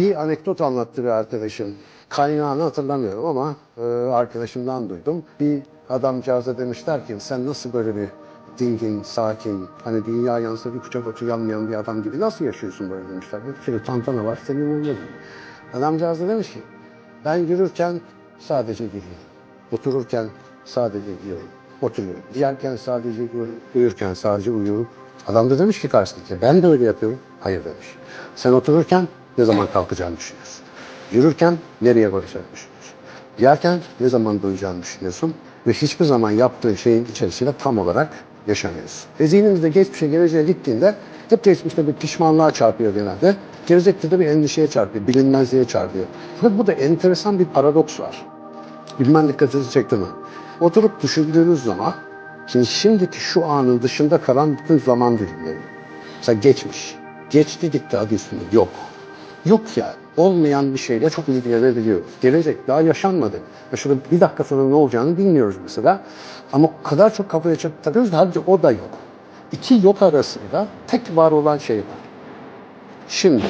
Bir anekdot anlattı bir arkadaşım. Kaynağını hatırlamıyorum ama e, arkadaşımdan duydum. Bir adamcağıza demişler ki sen nasıl böyle bir dingin, sakin, hani dünya yansa bir kucak otu yanmayan bir adam gibi nasıl yaşıyorsun böyle demişler. Bir sürü tantana var senin olmadı. Adamcağız da demiş ki ben yürürken sadece gülüyorum. Otururken sadece yiyorum. Oturuyorum. Yerken sadece yiyorum. Uyurken sadece uyuyorum. Adam da demiş ki karşısındaki ben de öyle yapıyorum. Hayır demiş. Sen otururken ne zaman kalkacağını düşünüyorsun. Yürürken nereye varacağını düşünüyorsun. Yerken ne zaman doyacağını düşünüyorsun. Ve hiçbir zaman yaptığın şeyin içerisinde tam olarak yaşamıyorsun. Ve zihnimizde geçmişe geleceğe gittiğinde hep geçmişte bir pişmanlığa çarpıyor genelde. Gelecekte de bir endişeye çarpıyor, bilinmezliğe çarpıyor. Ve burada enteresan bir paradoks var. Bilmem dikkatinizi çekti mi? Oturup düşündüğünüz zaman şimdi şimdiki şu anın dışında kalan bütün zaman dilimleri. Mesela geçmiş. Geçti gitti adı üstünde. Yok. Yok yani. Olmayan bir şeyle çok ilgilenebiliyoruz. Gelecek daha yaşanmadı. Ve şurada bir dakika sonra ne olacağını bilmiyoruz mesela. Ama o kadar çok kafaya çok takıyoruz ki halbuki o da yok. İki yok arasında tek var olan şey var. Şimdi